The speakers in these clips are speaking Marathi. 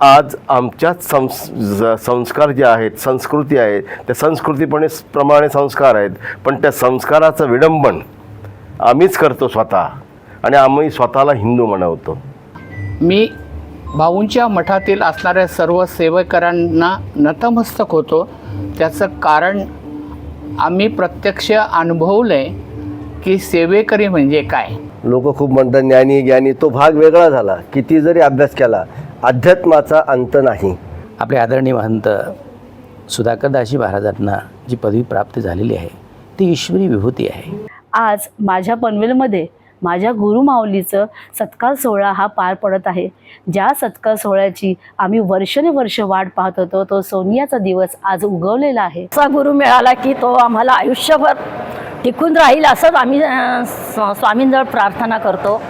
आज आमच्याच संस ज- संस्कार जे आहेत संस्कृती आहे त्या संस्कृतीपणे प्रमाणे संस्कार आहेत पण त्या संस्काराचं विडंबन आम्हीच करतो स्वतः आणि आम्ही स्वतःला हिंदू म्हणवतो मी भाऊंच्या मठातील असणाऱ्या सर्व सेवेकरांना नतमस्तक होतो. त्याचं कारण आम्ही प्रत्यक्ष अनुभवलं आहे की सेवेकरी म्हणजे काय? लोक खूप म्हणतात ज्ञानी ज्ञानी तो भाग वेगळा झाला. किती जरी अभ्यास केला अध्यात्माचा अंत नाही. आपले आदरणीय महंत सुधाकरदासजी महाराजांना जी पदवी प्राप्त झालेली आहे ती ईश्वरी विभूती आहे. आज माझ्या पनवेलमध्ये माझ्या गुरुमाऊलीचं सत्कार सोहळा हा पार पडत आहे. ज्या सत्कार सोहळ्याची आम्ही वर्षानुवर्ष वाट पाहत होतो तो सोनियाचा दिवस आज उगवलेला आहे. असा गुरु मिळाला की तो आम्हाला आयुष्यभर टिकून राहील असंच आम्ही स्वामींजवळ प्रार्थना करतो.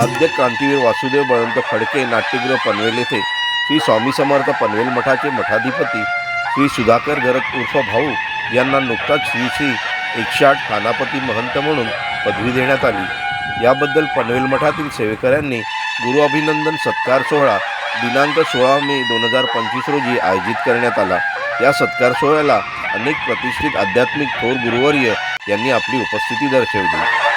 आद्य क्रांतीवीर वासुदेव बळवंत फडके नाट्यगृह पनवेल येथे श्री स्वामी समर्थ पनवेल मठाचे मठाधिपती श्री सुधाकर गरज उर्फ भाऊ यांना नुकताच श्री श्री एकशे आठ खानापती महंत म्हणून पदवी देण्यात आली. याबद्दल पनवेल मठातील सेवेकऱ्यांनी गुरु अभिनंदन सत्कार सोहळा दिनांक सोळा मे दोन हजार पंचवीस रोजी आयोजित करण्यात आला. या सत्कार सोहळ्याला अनेक प्रतिष्ठित आध्यात्मिक थोर गुरुवर्य यांनी आपली उपस्थिती दर्शवली.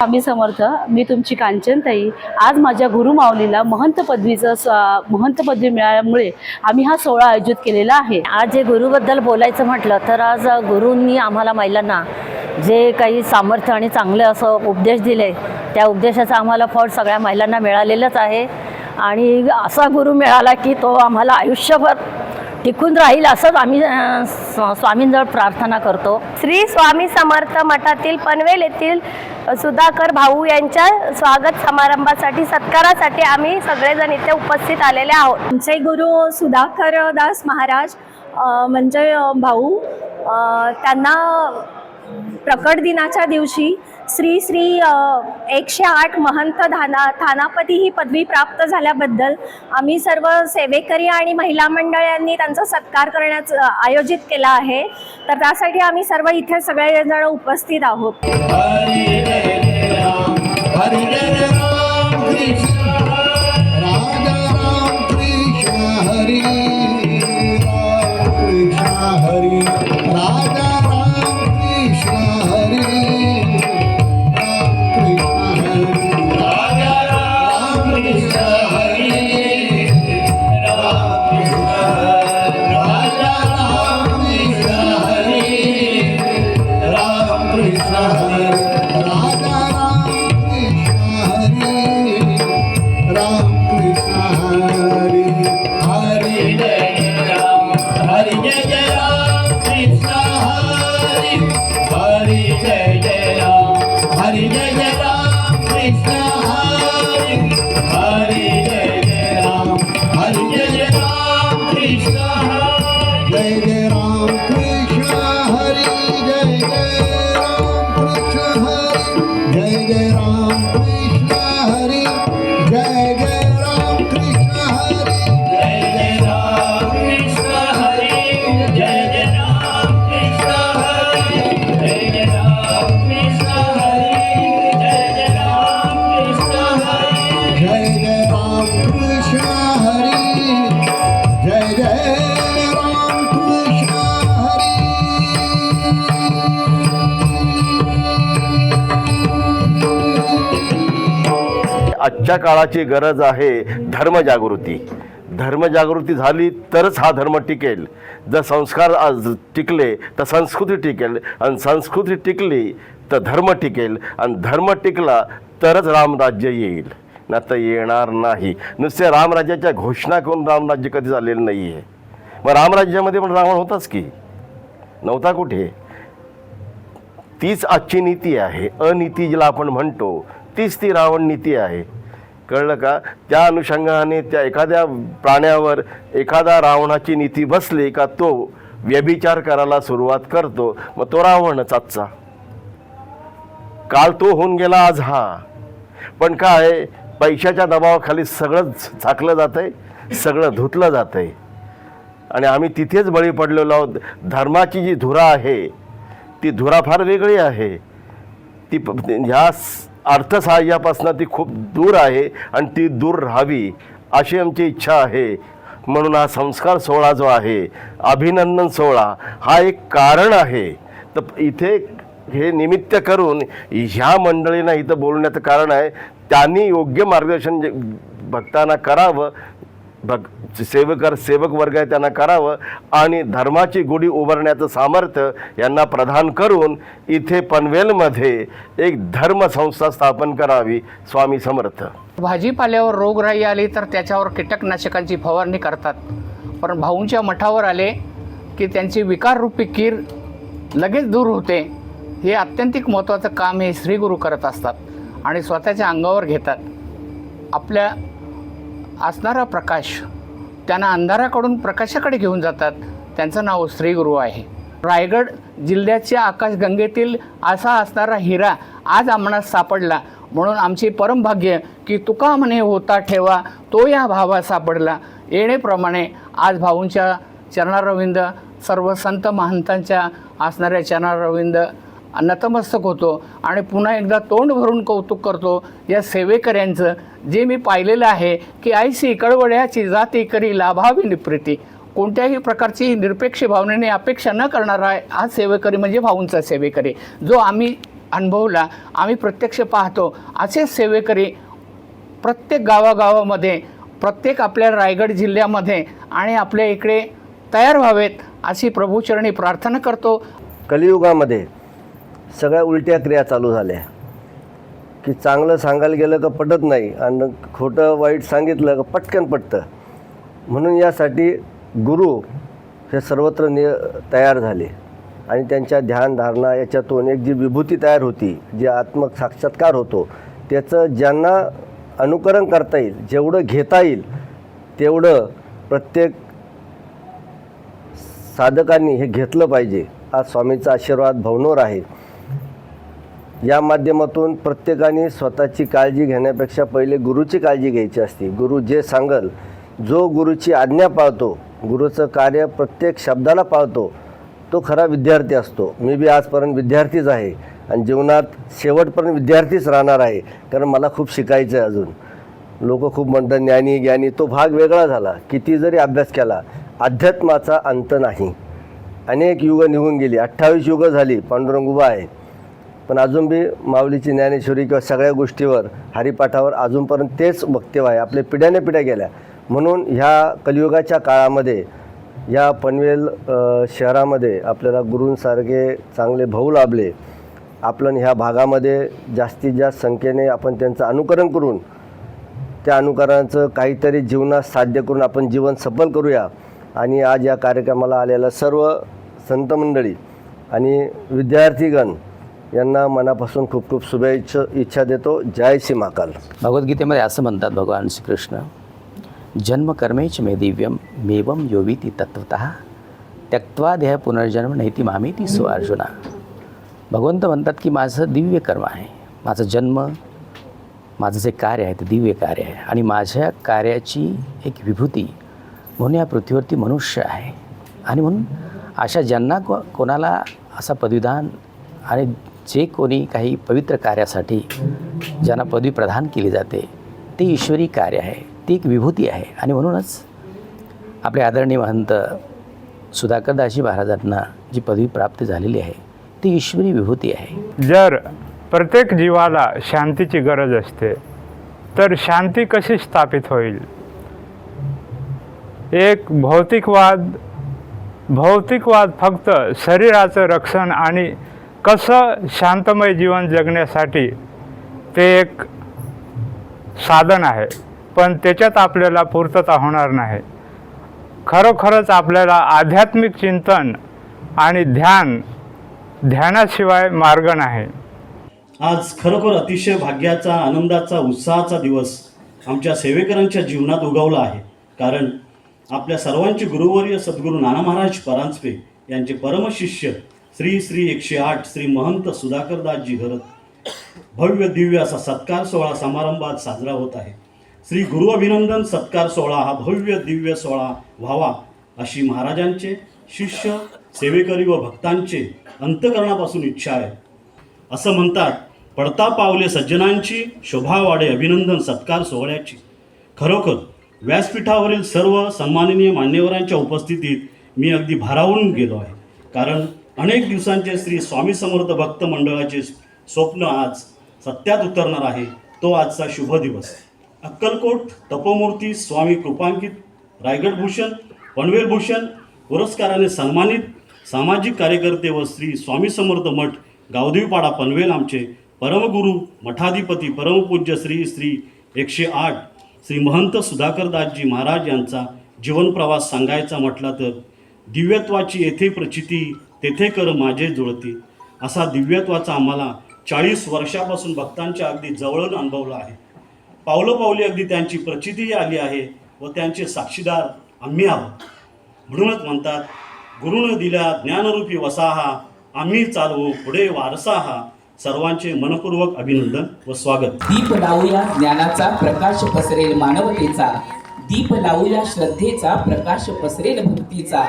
आम्ही समर्थ. मी तुमची कांचनताई. आज माझ्या गुरुमाऊलीला महंत पदवीचं महंत पदवी मिळाल्यामुळे आम्ही हा सोहळा आयोजित केलेला आहे. आज जे गुरुबद्दल बोलायचं म्हटलं तर आज गुरूंनी आम्हाला महिलांना जे काही सामर्थ्य आणि चांगले असं उपदेश दिले त्या उपदेशाचं आम्हाला फळ सगळ्या महिलांना मिळालेलंच आहे. आणि असा गुरु मिळाला की तो आम्हाला आयुष्यभर टिकून राहील असंच आम्ही स्वामींजवळ प्रार्थना करतो. श्री स्वामी समर्थ मठातील पनवेल येथील सुधाकर भाऊ यांच्या स्वागत समारंभासाठी सत्कारासाठी आम्ही सगळेजण इथे उपस्थित आलेले आहोत. आमचे गुरु सुधाकर दास महाराज म्हणजे भाऊ त्यांना प्रकट दिनाच्या दिवशी श्री श्री एकशे आठ महंत धाना थानापती ही पदवी प्राप्त झाल्याबद्दल आम्ही सर्व सेवेकरी आणि महिला मंडळ यांनी त्यांचा सत्कार करण्याचं आयोजित केला आहे. तर त्यासाठी आम्ही सर्व इथे सगळेजण उपस्थित आहोत. Krishna आजच्या काळाची गरज आहे धर्मजागृती. धर्मजागृती झाली तरच हा धर्म टिकेल. जर संस्कार आज टिकले तर संस्कृती टिकेल. आणि संस्कृती टिकली तर धर्म टिकेल. आणि धर्म टिकला तरच रामराज्य येईल. ना तर येणार नाही. नुसते रामराज्याच्या घोषणा करून रामराज्य कधी झालेलं नाही आहे मग रामराज्यामध्ये पण रावण होताच की? नव्हता कुठे? तीच आजची नीती आहे. अनिती जिला आपण म्हणतो तीच ती रावण नीती आहे. कळलं का? त्या अनुषंगाने त्या एखाद्या प्राण्यावर एखादा रावणाची नीती बसली का तो व्यभिचार करायला सुरुवात करतो. मग तो रावणच आजचा काल तो होऊन गेला आज हा. पण काय पैशाच्या दबावाखाली सगळं झाकलं जातं आहे सगळं धुतलं जातं आहे आणि आम्ही तिथेच बळी पडलेलो आहोत. धर्माची जी धुरा आहे ती धुरा फार वेगळी आहे. ती प- ह्या अर्थसहाय्यापासून ती खूप दूर आहे आणि ती दूर राहावी अशी आमची इच्छा आहे. म्हणून हा संस्कार सोहळा जो आहे अभिनंदन सोहळा हा एक कारण आहे. तर इथे हे निमित्त करून ह्या मंडळींना इथं बोलण्याचं कारण आहे त्यांनी योग्य मार्गदर्शन जे भक्तांना करावं भक सेवकर सेवक वर्ग आहे त्यांना करावं आणि धर्माची गुढी उभारण्याचं सामर्थ्य यांना प्रदान करून इथे पनवेलमध्ये एक धर्मसंस्था स्थापन करावी स्वामी समर्थ. भाजीपाल्यावर रोगराई आली तर त्याच्यावर कीटकनाशकांची फवारणी करतात. पण भाऊंच्या मठावर आले की त्यांची विकाररूपी कीर लगेच दूर होते. हे अत्यंतिक महत्त्वाचं काम हे श्रीगुरू करत असतात आणि स्वतःच्या अंगावर घेतात. आपल्या असणारा प्रकाश त्यांना अंधाराकडून प्रकाशाकडे घेऊन जातात. त्यांचं नाव श्रीगुरु आहे. रायगड जिल्ह्याच्या आकाशगंगेतील असा असणारा हिरा आज आम्हाला सापडला. म्हणून आमचे परमभाग्य की तुका म्हणे होता ठेवा तो या भावा सापडला. येणेप्रमाणे आज भाऊंच्या चरणारविंद सर्व संत महंतांच्या असणाऱ्या चरणारविंद नतमस्तक होतो. आणि पुन्हा एकदा तोंड भरून कौतुक करतो. या सेवेकऱ्यांचं जे मी पाहिलेलं आहे की आईसी कळवड्याची जाती करी लाभावी निप्रीती. कोणत्याही प्रकारची निरपेक्ष भावनेने अपेक्षा न करणारा हा सेवेकरी म्हणजे भाऊंचा सेवेकरी. जो आम्ही अनुभवला आम्ही प्रत्यक्ष पाहतो असेच सेवेकरी प्रत्येक गावागावामध्ये प्रत्येक आपल्या रायगड जिल्ह्यामध्ये आणि आपल्या इकडे तयार व्हावेत अशी प्रभूचरणी प्रार्थना करतो. कलियुगामध्ये सगळ्या उलट्या क्रिया चालू झाल्या. की चांगलं सांगायला गेलं का पटत नाही आणि खोटं वाईट सांगितलं का पटकन पटतं. म्हणून यासाठी गुरु हे सर्वत्र नि तयार झाले. आणि त्यांच्या ध्यानधारणा याच्यातून एक जी विभूती तयार होती जी आत्मसाक्षात्कार होतो त्याचं ज्यांना अनुकरण करता येईल जेवढं घेता येईल तेवढं प्रत्येक साधकांनी हे घेतलं पाहिजे. आज स्वामीचा आशीर्वाद भवनोर आहे. या माध्यमातून प्रत्येकाने स्वतःची काळजी घेण्यापेक्षा पहिले गुरुची काळजी घ्यायची असते. गुरु जे सांगल जो गुरुची आज्ञा पाळतो गुरुचं कार्य प्रत्येक शब्दाला पाळतो तो खरा विद्यार्थी असतो. मी बी आजपर्यंत विद्यार्थीच आहे आणि जीवनात शेवटपर्यंत विद्यार्थीच राहणार आहे कारण मला खूप शिकायचं आहे अजून. लोक खूप म्हणतात ज्ञानी ज्ञानी तो भाग वेगळा झाला. किती जरी अभ्यास केला अध्यात्माचा अंत नाही. अनेक युग निघून गेली. अठ्ठावीस युगं झाली पांडुरंग उभा आहे. पण अजून बी माऊलीची ज्ञानेश्वरी किंवा सगळ्या गोष्टीवर हरिपाठावर अजूनपर्यंत तेच वक्तव्य आहे. आपल्या पिढ्याने पिढ्या गेल्या. म्हणून ह्या कलियुगाच्या काळामध्ये या पनवेल शहरामध्ये आपल्याला गुरूंसारखे चांगले भाऊ लाभले. आपण ह्या भागामध्ये जास्तीत जास्त संख्येने आपण त्यांचं अनुकरण करून त्या अनुकरणाचं काहीतरी जीवनात साध्य करून आपण जीवन सफल करूया. आणि आज या कार्यक्रमाला आलेल्या सर्व संतमंडळी आणि विद्यार्थीगण यांना मनापासून खूप खूप शुभेच्छा इच्छा देतो. जय श्री महाकाल भगवद्गीतेमध्ये असं म्हणतात भगवान श्रीकृष्ण जन्मकर्मेच मे दिव्यम मेवम योविती तत्वत त्यक्त्वा देह पुनर्जन्म नैती मामेती सो अर्जुना भगवंत म्हणतात की माझं दिव्य कर्म आहे. माझा जन्म माझं जे कार्य आहे ते दिव्य कार्य आहे. आणि माझ्या कार्याची एक विभूती म्हणून या पृथ्वीवरती मनुष्य आहे. आणि म्हणून अशा ज्यांना को कोणाला असा पदविधान आणि जे कोणी काही पवित्र कार्यासाठी ज्यांना पदवी प्रदान केली जाते ते ईश्वरी कार्य आहे ती एक विभूती आहे. आणि म्हणूनच आपले आदरणीय महंत सुधाकरदासजी महाराजांना जी पदवी प्राप्त झालेली आहे ती ईश्वरी विभूती आहे. जर प्रत्येक जीवाला शांतीची गरज असते तर शांती कशी स्थापित होईल? एक भौतिकवाद भौतिकवाद फक्त शरीराचं रक्षण आणि कसं शांतमय जीवन जगण्यासाठी ते एक साधन आहे पण त्याच्यात आपल्याला पूर्तता होणार नाही. खरोखरच आपल्याला आध्यात्मिक चिंतन आणि ध्यान ध्यानाशिवाय मार्ग नाही. आज खरोखर अतिशय भाग्याचा आनंदाचा उत्साहाचा दिवस आमच्या सेवेकरांच्या जीवनात उगवला आहे. कारण आपल्या सर्वांचे गुरुवर्य सद्गुरू नाना महाराज परांजपे यांचे परमशिष्य श्री श्री एकशे आठ श्री महंत सुधाकरदासजी घरत भव्य दिव्य असा सत्कार सोहळा समारंभात साजरा होत आहे. श्री गुरु अभिनंदन सत्कार सोहळा हा भव्य दिव्य सोहळा व्हावा अशी महाराजांचे शिष्य सेवेकरी व भक्तांचे अंतकरणापासून इच्छा आहे. असं म्हणतात पडता पावले सज्जनांची शोभा वाढे अभिनंदन सत्कार सोहळ्याची. खरोखर व्यासपीठावरील सर्व सन्माननीय मान्यवरांच्या उपस्थितीत मी अगदी भारावून गेलो आहे. कारण अनेक दिवसांचे श्री स्वामी समर्थ भक्त मंडळाचे स्वप्न आज सत्यात उतरणार आहे. तो आजचा शुभ दिवस. अक्कलकोट तपोमूर्ती स्वामी कृपांकित रायगड भूषण पनवेल भूषण पुरस्काराने सन्मानित सामाजिक कार्यकर्ते व श्री स्वामी समर्थ मठ गावदेवीपाडा पनवेल आमचे परमगुरू मठाधिपती परमपूज्य श्री श्री एकशे आठ श्री महंत सुधाकरदासजी महाराज यांचा जीवनप्रवास सांगायचा म्हटला तर दिव्यत्वाची येथे प्रचिती तेथे कर माझे जुळती. असा दिव्यत्वाचा आम्हाला चाळीस वर्षापासून भक्तांच्या अगदी जवळून अनुभवला आहे. पावलं पावली अगदी त्यांची प्रचितीही आली आहे व त्यांचे साक्षीदार आम्ही आहोत. म्हणूनच म्हणतात गुरुनं दिल्या ज्ञानरूपी वसाहा आम्ही चालवू पुढे वारसा सर्वांचे मनपूर्वक अभिनंदन व स्वागत. दीप लावूया ज्ञानाचा प्रकाश पसरेल मानवतेचा. दीप लावूया श्रद्धेचा प्रकाश पसरेल भक्तीचा.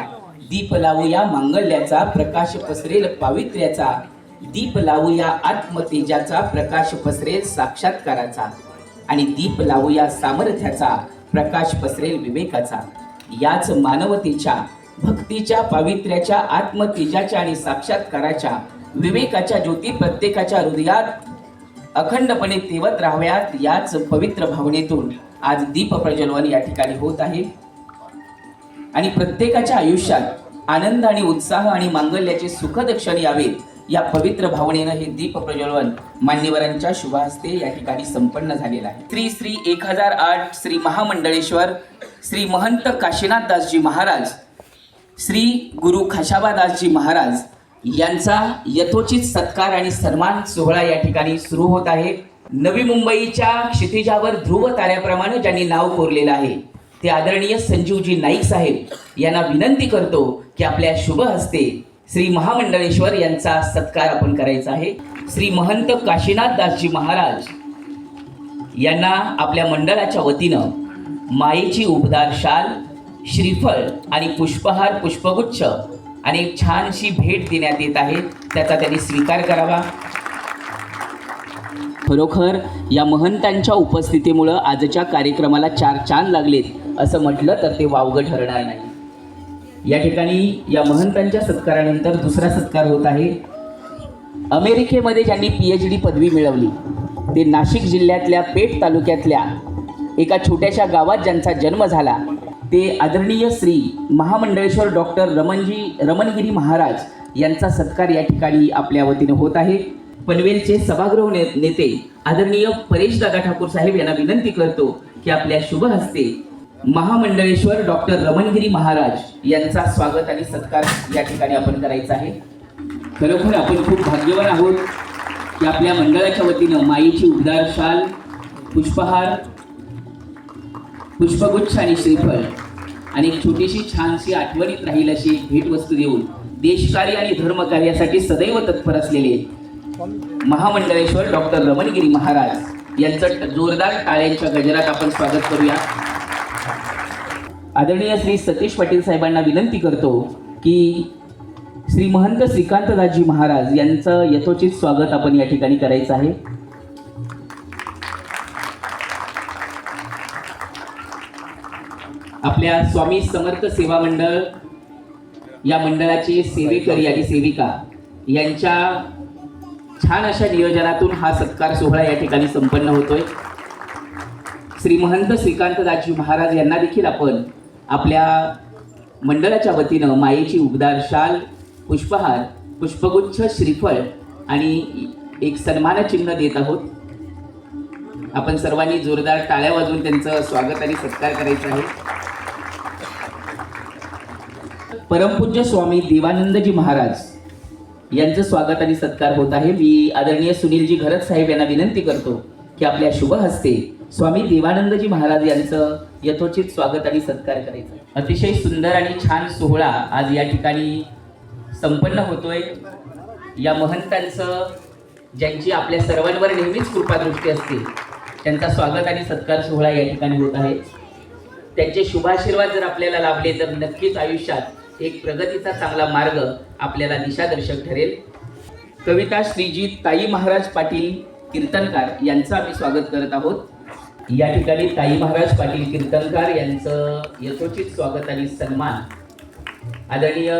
दीप लावूया मांगल्याचा प्रकाश पसरेल पावित्र्याचा. दीप लावूया आत्मतेजाचा प्रकाश पसरेल साक्षात्काराचा. आणि दीप लावूया सामर्थ्याचा प्रकाश पसरेल विवेकाचा. याच मानवतेच्या भक्तीच्या पावित्र्याच्या आत्मतेजाच्या आणि साक्षात्काराच्या विवेकाच्या ज्योती प्रत्येकाच्या हृदयात अखंडपणे तेवत राहाव्यात याच पवित्र भावनेतून आज दीप प्रज्वलन या ठिकाणी होत आहे. आणि प्रत्येकाच्या आयुष्यात आनंद आणि उत्साह आणि मांगल्याचे सुखद क्षण यावेत. या पवित्र भावनेनं हे दीप प्रज्वलन मान्यवरांच्या शुभहस्ते या ठिकाणी संपन्न झालेलं आहे. श्री श्री एक हजार आठ श्री महामंडळेश्वर श्री महंत काशीनाथदासजी महाराज श्री गुरु खशाबादासजी महाराज यांचा यथोचित सत्कार आणि सन्मान सोहळा या ठिकाणी सुरू होत आहे. नवी मुंबईच्या क्षितिजावर ध्रुव ताऱ्याप्रमाणे ज्यांनी नाव कोरलेलं आहे. ते आदरणीय संजीवजी नाईक साहेब यांना विनंती करतो की आपल्या शुभ हस्ते श्री महामंडळेश्वर यांचा सत्कार आपण करायचा आहे. श्री महंत काशीनाथ दासजी महाराज यांना आपल्या मंडळाच्या वतीनं मायेची उबदार शाल श्रीफळ आणि पुष्पहार पुष्पगुच्छ आणि एक छानशी भेट देण्यात येत आहे. त्याचा त्यांनी स्वीकार करावा. खरोखर या महंतांच्या उपस्थितीमुळं आजच्या कार्यक्रमाला चार चांद लागलेत असं म्हटलं तर ते वावगं ठरणार नाही. या ठिकाणी या महंतांच्या सत्कारानंतर दुसरा सत्कार होत आहे. अमेरिकेमध्ये ज्यांनी पी एच डी पदवी मिळवली ते नाशिक जिल्ह्यातल्या पेठ तालुक्यातल्या एका छोट्याशा गावात ज्यांचा जन्म झाला ते आदरणीय श्री महामंडळेश्वर डॉक्टर रमणजी रमणगिरी महाराज यांचा सत्कार या ठिकाणी आपल्या वतीने होत आहे. पनवेलचे सभागृह ने नेते आदरणीय परेश दादा ठाकूर साहेब यांना विनंती करतो की आपल्या शुभ हस्ते महामंडळेश्वर डॉक्टर रमणगिरी महाराज यांचा स्वागत आणि सत्कार या ठिकाणी आपण करायचा आहे. खरोखर आपण खूप भाग्यवान आहोत की आपल्या मंडळाच्या वतीनं माईची उबदार शाल पुष्पहार पुष्पगुच्छ आणि श्रीफळ आणि एक छोटीशी छानशी आठवणीत राहील अशी भेटवस्तू देऊन देशकार्य आणि धर्मकार्यासाठी सदैव तत्पर असलेले महामंडळेश्वर डॉक्टर रमणगिरी महाराज यांचं जोरदार टाळ्यांच्या गजरात आपण स्वागत करूया. आदरणीय श्री सतीश पाटील साहेबांना विनंती करतो की श्री महंत श्रीकांतदाजी महाराज यांचं यथोचित स्वागत आपण या ठिकाणी करायचं आहे. आपल्या स्वामी समर्थ सेवा मंडळ या मंडळाचे सेवेकरी आणि सेविका यांच्या छान अशा नियोजनातून हा सत्कार सोहळा या ठिकाणी संपन्न होतोय. श्री महंत श्रीकांतदासजी महाराज यांना देखील आपण आपल्या मंडळाच्या वतीनं मायेची उबदार शाल पुष्पहार पुष्पगुच्छ श्रीफळ आणि एक सन्मानचिन्ह देत आहोत. आपण सर्वांनी जोरदार टाळ्या वाजवून त्यांचं स्वागत आणि सत्कार करायचा आहे. परमपूज्य स्वामी देवानंदजी महाराज यांचं स्वागत आणि सत्कार होत आहे. मी आदरणीय सुनीलजी घरत साहेब यांना विनंती करतो की आपल्या शुभ हस्ते स्वामी देवानंदजी महाराज यांचं यथोचित स्वागत आणि सत्कार करायचा. अतिशय सुंदर आणि छान सोहळा आज या ठिकाणी संपन्न होतोय. या महंतांचं ज्यांची आपल्या सर्वांवर नेहमीच कृपादृष्टी असते त्यांचा स्वागत आणि सत्कार सोहळा या ठिकाणी होत आहे. त्यांचे शुभाशीर्वाद जर आपल्याला लाभले तर नक्कीच आयुष्यात एक प्रगतीचा चांगला मार्ग आपल्याला दिशादर्शक ठरेल. कविता श्रीजी ताई महाराज पाटील कीर्तनकार यांचं आम्ही स्वागत करत आहोत. या ठिकाणी ताई महाराज पाटील कीर्तनकार यांचं यथोचित स्वागत आणि सन्मान आदरणीय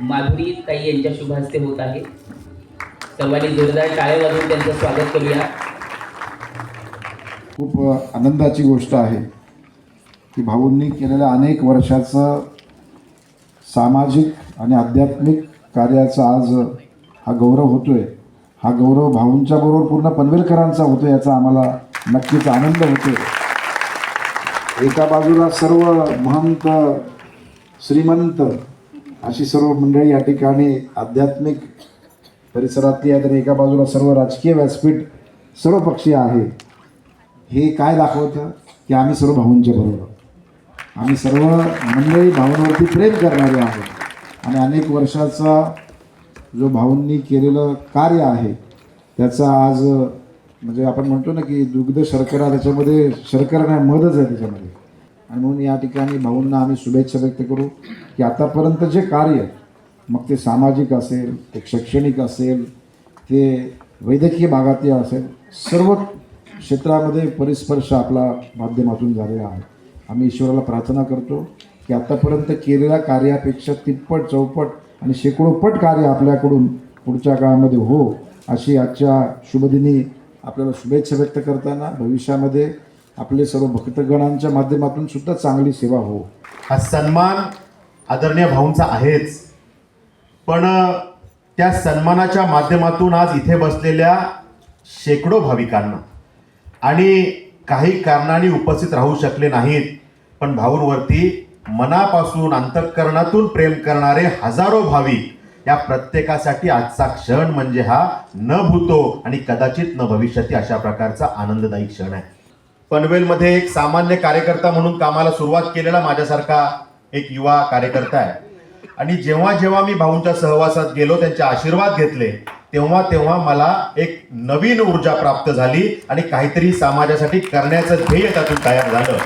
माधुरी ताई यांच्या शुभ हस्ते होत आहे. सर्वांनी जोरदार टाळे वाजून त्यांचं स्वागत करूया. खूप आनंदाची गोष्ट आहे की भाऊंनी केलेल्या अनेक वर्षाचं सामाजिक आणि आध्यात्मिक कार्याचा आज हा गौरव होतो आहे हा गौरव भाऊंच्या बरोबर पूर्ण पनवेलकरांचा होतो याचा आम्हाला नक्कीच आनंद होतो एका बाजूला सर्व महंत श्रीमंत अशी सर्व मंडळी या ठिकाणी आध्यात्मिक परिसरातली आहे तर एका बाजूला सर्व राजकीय व्यासपीठ सर्व पक्षीय आहे. हे काय दाखवतं? की आम्ही सर्व भाऊंच्या बरोबर. आम्ही सर्व मंडळी भाऊंवरती प्रेम करणारे आहोत. आणि अनेक वर्षाचा जो भाऊंनी केलेलं कार्य आहे त्याचा आज म्हणजे आपण म्हणतो ना की दुग्ध शर्करा त्याच्यामध्ये शर्करा नाही मधच आहे त्याच्यामध्ये. आणि म्हणून या ठिकाणी भाऊंना आम्ही शुभेच्छा व्यक्त करू की आतापर्यंत जे कार्य मग ते सामाजिक असेल ते शैक्षणिक असेल ते वैद्यकीय भागातील असेल सर्व क्षेत्रामध्ये परिस्पर्श आपला माध्यमातून झालेला आहे. आम्ही ईश्वराला प्रार्थना करतो की आत्तापर्यंत केलेल्या कार्यापेक्षा तिप्पट चौपट आणि शेकडोपट कार्य आपल्याकडून पुढच्या काळामध्ये हो अशी आजच्या शुभदिनी आपल्याला शुभेच्छा व्यक्त करताना भविष्यामध्ये आपले सर्व भक्तगणांच्या माध्यमातून सुद्धा चांगली सेवा हो. हा सन्मान आदरणीय भाऊंचा आहेच. पण त्या सन्मानाच्या माध्यमातून आज इथे बसलेल्या शेकडो भाविकांना आणि काही कारणाने उपस्थित राहू शकले नाहीत. पण भाऊंवरती मनापासून अंतःकरणातून प्रेम करणारे हजारो भाविक या प्रत्येकासाठी आजचा क्षण म्हणजे हा न भूतो आणि कदाचित न भविष्याती अशा प्रकारचा आनंददायी क्षण आहे. पनवेलमध्ये एक सामान्य कार्यकर्ता म्हणून कामाला सुरुवात केलेला माझ्यासारखा एक युवा कार्यकर्ता आहे. आणि जेव्हा जेव्हा मी भाऊंच्या सहवासात गेलो त्यांचे आशीर्वाद घेतले तेव्हा तेव्हा मला एक नवीन ऊर्जा प्राप्त झाली आणि काहीतरी समाजासाठी करण्याचं ध्येय त्यातून तयार झालं.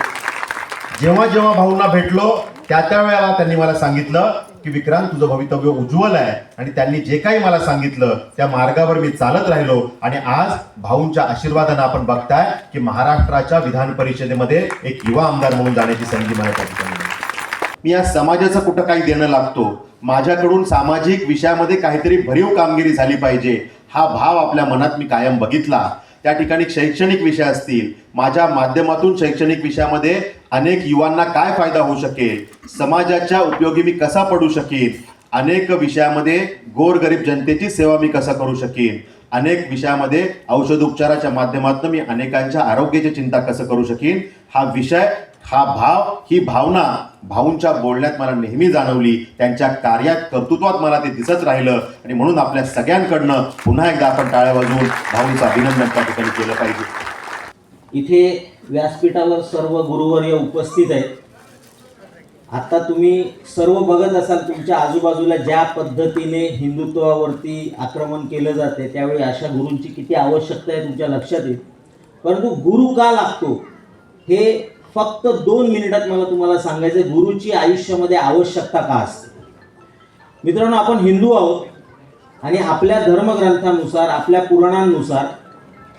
जेव्हा जेव्हा भाऊंना भेटलो त्या त्या वेळेला त्यांनी मला सांगितलं की विक्रांत तुझं भवितव्य उज्ज्वल आहे. आणि त्यांनी जे काही मला सांगितलं त्या मार्गावर मी चालत राहिलो. आणि आज भाऊंच्या आशीर्वादानं आपण बघताय की महाराष्ट्राच्या विधान परिषदेमध्ये एक युवा आमदार म्हणून जाण्याची संधी मला त्या ठिकाणी मी या समाजाचं कुठं काही देणं लागतो? माझ्याकडून सामाजिक विषयामध्ये काहीतरी भरीव कामगिरी झाली पाहिजे. हा भाव आपल्या मनात मी कायम बघितला. त्या ठिकाणी शैक्षणिक विषय असतील. माझ्या माध्यमातून शैक्षणिक विषयामध्ये अनेक युवांना काय फायदा होऊ शकेल? समाजाच्या उपयोगी मी कसा पडू शकेन अनेक विषयामध्ये गोरगरीब जनतेची सेवा मी कसा करू शकेन अनेक विषयामध्ये औषधोपचाराच्या माध्यमातून मी अनेकांच्या आरोग्याची चिंता कसं करू शकेन हा विषय हा भाव ही भावना भाऊंच्या बोलण्यात मला नेहमी जाणवली. त्यांच्या कार्यात कर्तृत्वात मला ते दिसत राहिलं. आणि म्हणून आपल्या सगळ्यांकडनं पुन्हा एकदा आपण टाळ्या वाजवून भाऊंचं अभिनंदन त्या ठिकाणी केलं पाहिजे. इथे व्यासपीठावर सर्व गुरुवर्य उपस्थित आहेत. आता तुम्ही सर्व बघत असाल तुमच्या आजूबाजूला ज्या पद्धतीने हिंदुत्वावरती आक्रमण केलं जाते त्यावेळी अशा गुरूंची किती आवश्यकता आहे तुमच्या लक्षात येईल? परंतु गुरु का लागतो? हे फक्त दोन मिनिटात मला तुम्हाला सांगायचं गुरुची आयुष्यामध्ये आवश्यकता का असते? मित्रांनो आपण हिंदू आहोत आणि आपल्या धर्मग्रंथानुसार आपल्या पुराणांनुसार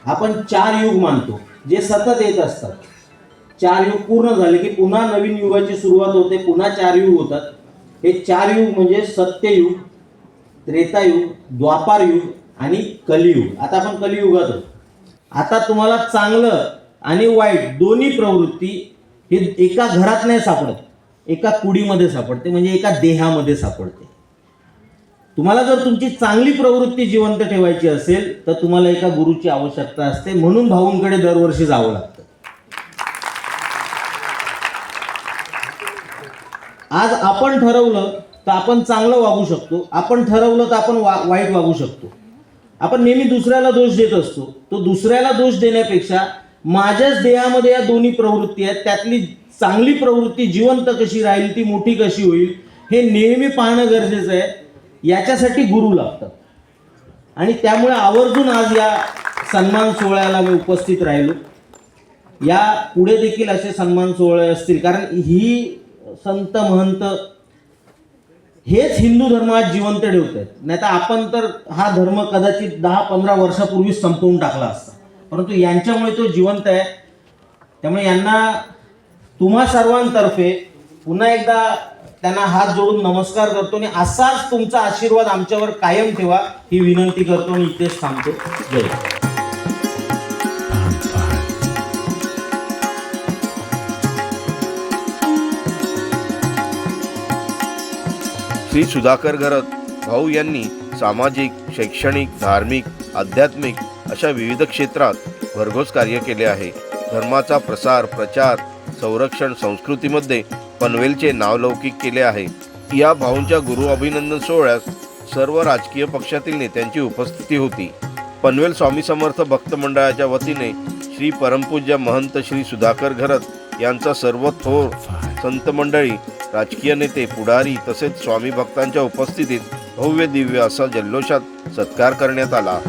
आपण चार युग मानतो जे सतत येत असतात. चार युग पूर्ण झाले की पुन्हा नवीन युगाची सुरुवात होते पुन्हा चार युग होतात. हे चार युग म्हणजे सत्ययुग त्रेतायुग द्वापार युग आणि कलियुग. आता आपण कलियुगात आहोत. आता तुम्हाला चांगलं आणि वाईट दोन्ही प्रवृत्ती हे एका घरात नाही सापडत. एका कुडीमध्ये सापडते म्हणजे एका देहामध्ये सापडते. तुम्हाला जर तुमची चांगली प्रवृत्ती जिवंत ठेवायची असेल तर तुम्हाला एका गुरुची आवश्यकता असते. म्हणून भाऊंकडे दरवर्षी जावं लागतं. आज आपण ठरवलं तर आपण चांगलं वागू शकतो. आपण ठरवलं तर आपण वा वाईट वागू शकतो. आपण नेहमी दुसऱ्याला दोष देत असतो. तो दुसऱ्याला दोष देण्यापेक्षा माझ्याच देहामध्ये या दोन्ही प्रवृत्ती आहेत. त्यातली चांगली प्रवृत्ती जिवंत कशी राहील ती मोठी कशी होईल हे नेहमी पाहणं गरजेचं आहे. याच्यासाठी गुरु लागतात. आणि त्यामुळे आवर्जून आज या सन्मान सोहळ्याला मी उपस्थित राहिलो. या पुढे देखील असे सन्मान सोहळे असतील. कारण ही संत महंत हेच हिंदू धर्म आज जिवंत ठेवत आहेत नाही तर आपण तर हा धर्म कदाचित दहा पंधरा वर्षापूर्वीच संपवून टाकला असता. परंतु यांच्यामुळे तो जिवंत आहे. त्यामुळे यांना तुम्हा सर्वांतर्फे पुन्हा एकदा त्यांना हात जोडून नमस्कार करतो आणि असाच तुमचा आशीर्वाद आमच्यावर कायम ठेवा ही विनंती करतो आणि इथेच थांबतो. जय श्री सुधाकर घरत भाऊ यांनी सामाजिक शैक्षणिक धार्मिक आध्यात्मिक अशा विविध क्षेत्रात भरघोस कार्य केले आहे. धर्माचा प्रसार प्रचार संरक्षण संस्कृतीमध्ये पनवेलचे नावलौकिक केले आहे. या भाऊंच्या गुरु अभिनंदन सोहळ्यास सर्व राजकीय पक्षातील नेत्यांची उपस्थिती होती. पनवेल स्वामी समर्थ भक्त मंडळाच्या वतीने श्री परमपूज्य महंत श्री सुधाकर घरत यांचा सर्व थोर संत मंडळी राजकीय नेते पुढारी तसेच स्वामी भक्तांच्या उपस्थितीत भव्य दिव्य असा जल्लोषात सत्कार करण्यात आला.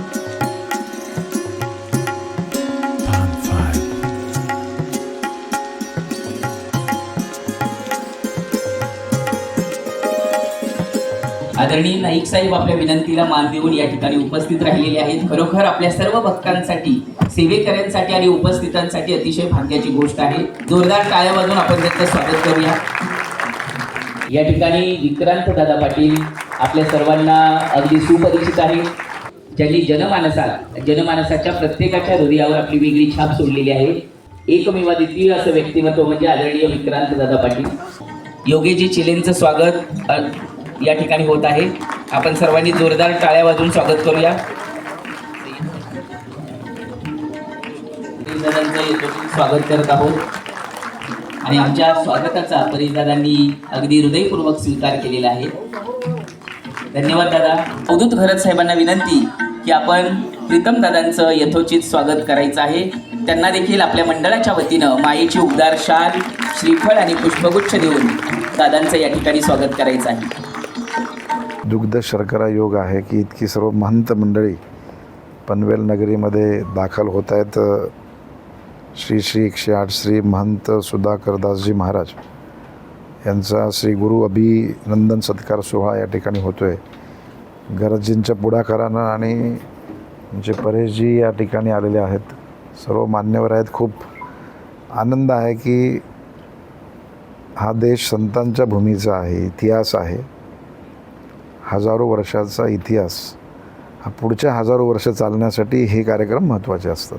आदरणीय नाईक साहेब आपल्या विनंतीला मान देऊन या ठिकाणी उपस्थित राहिलेले आहेत. खरोखर आपल्या सर्व भक्तांसाठी सेवेकऱ्यांसाठी आणि उपस्थितांसाठी अतिशय भाग्याची गोष्ट आहे. जोरदार टाळ्या वाजून आपण त्यांचं स्वागत करूया. या ठिकाणी विक्रांत दादा पाटील आपल्या सर्वांना अगदी सुपरिचित आहे ज्यांनी जनमानसात जनमानसाच्या प्रत्येकाच्या हृदयावर आपली वेगळी छाप सोडलेली आहे. एकमेवादितीय असं व्यक्तिमत्व म्हणजे आदरणीय विक्रांत दादा पाटील. योगेजी चिलेंचं स्वागत. या ठिकाणी होत आहे. आपण सर्वांनी जोरदार टाळ्या वाजवून स्वागत करूया. स्वागत करत आहोत. आणि आमच्या स्वागताचा परिदादांनी अगदी हृदयपूर्वक स्वीकार केलेला आहे. धन्यवाद दादा. अवधूत घरत साहेबांना विनंती की आपण प्रीतम दादांचं यथोचित स्वागत करायचं आहे. त्यांना देखील आपल्या मंडळाच्या वतीनं मायेची उबदार शाल श्रीफळ आणि पुष्पगुच्छ देऊन दादांचं या ठिकाणी स्वागत करायचं आहे. दुग्ध शर्करा योग आहे की इतकी सर्व महंत मंडळी पनवेल नगरीमध्ये दाखल होत आहेत. श्री श्री एकशे आठ श्री महंत सुधाकरदासजी महाराज यांचा श्री गुरु अभिनंदन सत्कार सोहळा या ठिकाणी होतो आहे गरजजींच्या पुढाकारानं आणि जे परेशजी या ठिकाणी आलेले आहेत सर्व मान्यवर आहेत. खूप आनंद आहे की हा देश संतांच्या भूमीचा आहे इतिहास आहे. हजारो वर्षाचा इतिहास हा पुढच्या हजारो वर्ष चालण्यासाठी हे कार्यक्रम महत्त्वाचे असतात.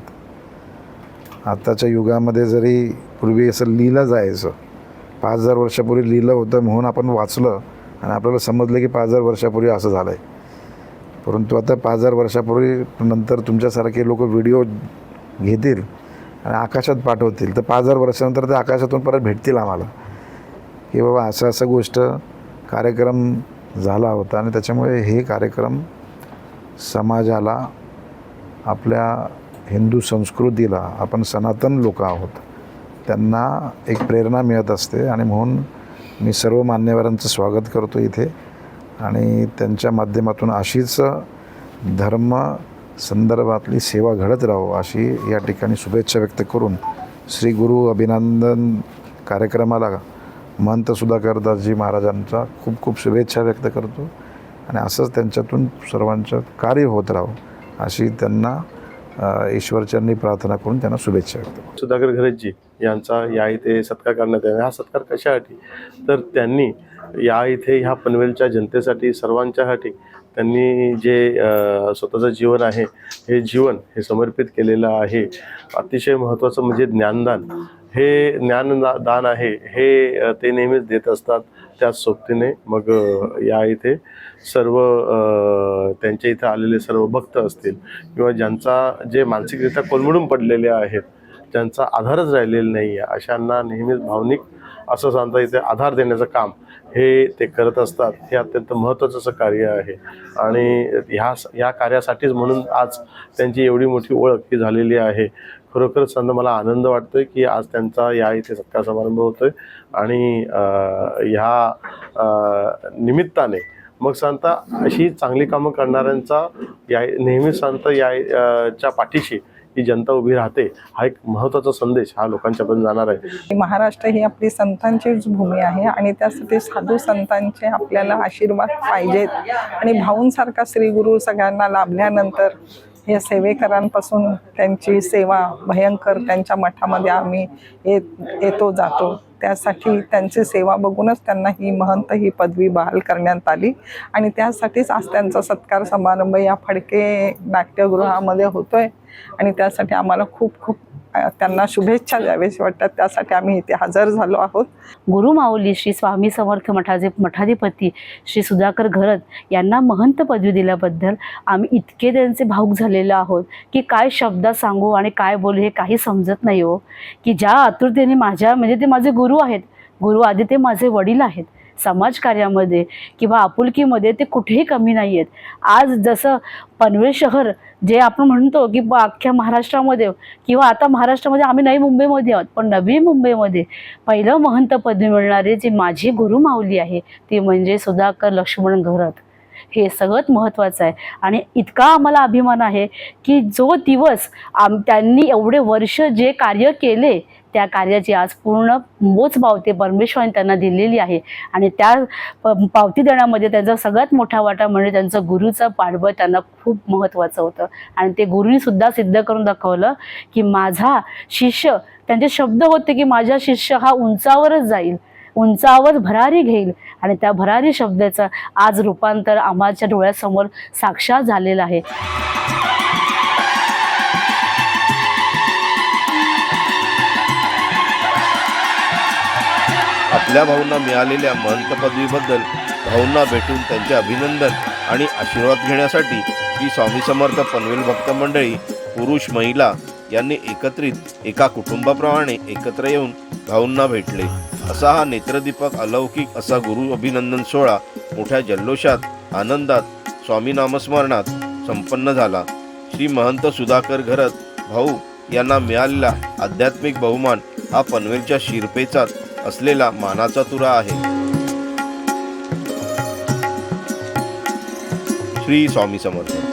आत्ताच्या युगामध्ये जरी पूर्वी असं लिहिलं जायचं पाच हजार वर्षापूर्वी लिहिलं होतं म्हणून आपण वाचलं आणि आपल्याला समजलं की पाच हजार वर्षापूर्वी असं झालं आहे परंतु आता पाच हजार वर्षापूर्वी नंतर तुमच्यासारखे लोक व्हिडिओ घेतील आणि आकाशात पाठवतील तर पाच हजार वर्षानंतर ते आकाशातून परत भेटतील आम्हाला. की बाबा असं असं गोष्ट कार्यक्रम झाला होता आणि त्याच्यामुळे हे कार्यक्रम समाजाला आपल्या हिंदू संस्कृतीला आपण सनातन लोक आहोत त्यांना एक प्रेरणा मिळत असते. आणि म्हणून मी सर्व मान्यवरांचं स्वागत करतो इथे. आणि त्यांच्या माध्यमातून अशीच धर्म संदर्भातली सेवा घडत राहो अशी या ठिकाणी शुभेच्छा व्यक्त करून श्री गुरु अभिनंदन कार्यक्रमाला महंत सुधाकरदासजी महाराजांचा खूप खूप शुभेच्छा व्यक्त करतो. आणि असंच त्यांच्यातून सर्वांचं कार्य होत राहावं अशी त्यांना ईश्वरच्यांनी ईश्वरचरणी प्रार्थना करून त्यांना शुभेच्छा व्यक्त सुधाकर घरजी यांचा या इथे सत्कार करण्यात आला. हा सत्कार कशासाठी? तर त्यांनी या इथे ह्या पनवेलच्या जनतेसाठी सर्वांच्यासाठी त्यांनी जे स्वतःचं जीवन आहे हे जीवन हे समर्पित केलेलं आहे. अतिशय महत्त्वाचं म्हणजे ज्ञानदान. हे ज्ञान दान आहे हे ते नेहमीच देत असतात. त्याच सोबतीने मग या इथे सर्व त्यांच्या इथं आलेले सर्व भक्त असतील किंवा ज्यांचा जे मानसिकरित्या कोलमडून पडलेले आहेत ज्यांचा आधारच राहिलेला नाही आहे अशांना नेहमीच भावनिक असं सांगता इथे आधार देण्याचं काम हे ते करत असतात. हे अत्यंत महत्त्वाचं असं कार्य आहे. आणि ह्या ह्या कार्यासाठीच म्हणून आज त्यांची एवढी मोठी ओळख ही झालेली आहे. खरोखर संद मला आनंद वाटतोय की आज त्यांचा या इथे सत्कार समारंभ होतोय. आणि ह्या निमित्ताने मग संत अशी चांगली कामं करणाऱ्यांचा या नेहमी संत या च्या पाठीशी ही जनता उभी राहते हा एक महत्त्वाचा संदेश हा लोकांच्यापर्यंत जाणार आहे. महाराष्ट्र ही आपली संतांचीच भूमी आहे आणि त्यासाठी साधू संतांचे आपल्याला आशीर्वाद पाहिजेत. आणि भाऊंसारखा श्रीगुरु सगळ्यांना लाभल्यानंतर या सेवेकरांपासून त्यांची सेवा भयंकर त्यांच्या मठामध्ये आम्ही येत येतो जातो. त्यासाठी त्यांची सेवा बघूनच त्यांना ही महंत ही पदवी बहाल करण्यात आली. आणि त्यासाठीच आज त्यांचा सत्कार समारंभ या फडके नाट्यगृहामध्ये होतोय. आणि त्यासाठी आम्हाला खूप खूप त्यांना शुभेच्छा द्यावेशी वाटतात. त्यासाठी आम्ही इथे हजर झालो आहोत. गुरुमाऊली श्री स्वामी समर्थ मठाचे मठाधिपती श्री सुधाकर घरत यांना महंत पदवी दिल्याबद्दल आम्ही इतके त्यांचे भाऊक झालेलो आहोत की काय शब्दात सांगू आणि काय बोलू हे काही समजत नाही हो. की ज्या आतुरतेने माझ्या म्हणजे ते माझे गुरु आहेत. गुरु आधी ते माझे वडील आहेत. समाजकार्यामध्ये किंवा आपुलकीमध्ये ते कुठेही कमी नाही आहेत आज जसं पनवेल शहर जे आपण म्हणतो की अख्ख्या महाराष्ट्रामध्ये किंवा आता महाराष्ट्रामध्ये आम्ही नवी मुंबईमध्ये आहोत पण नवी मुंबईमध्ये पहिलं महंत पदवी मिळणारे जी माझी गुरुमाऊली आहे ती म्हणजे सुधाकर लक्ष्मण घरत. हे सगळ्यात महत्त्वाचं आहे. आणि इतका आम्हाला अभिमान आहे की जो दिवस आम त्यांनी एवढे वर्ष जे कार्य केले त्या कार्याची आज पूर्ण मोच पावती परमेश्वराने त्यांना दिलेली आहे. आणि त्या प- पावती देण्यामध्ये त्यांचा सगळ्यात मोठा वाटा म्हणजे त्यांचं गुरुचं पाठबळ त्यांना खूप महत्त्वाचं होतं. आणि ते गुरुनी सुद्धा सिद्ध करून दाखवलं की माझा शिष्य त्यांचे शब्द होते की माझा शिष्य हा उंचावरच जाईल. उंचावर भरारी घेईल. आणि त्या भरारी शब्दाचं आज रूपांतर आम्हाच्या डोळ्यासमोर साक्षात झालेलं आहे. आपल्या भाऊंना मिळालेल्या महंत पदवीबद्दल भाऊंना भेटून त्यांचे अभिनंदन आणि आशीर्वाद घेण्यासाठी श्री स्वामी समर्थ पनवेल भक्त मंडळी पुरुष महिला यांनी एकत्रित एका कुटुंबाप्रमाणे एकत्र येऊन भाऊंना भेटले. असा हा नेत्रदीपक अलौकिक असा गुरु अभिनंदन सोहळा मोठ्या जल्लोषात आनंदात स्वामी नामस्मरणात संपन्न झाला. श्री महंत सुधाकर घरत भाऊ यांना मिळालेला आध्यात्मिक बहुमान हा पनवेलच्या शिरपेचात असलेला मानाचा तुरा आहे. श्री स्वामी समर्थ.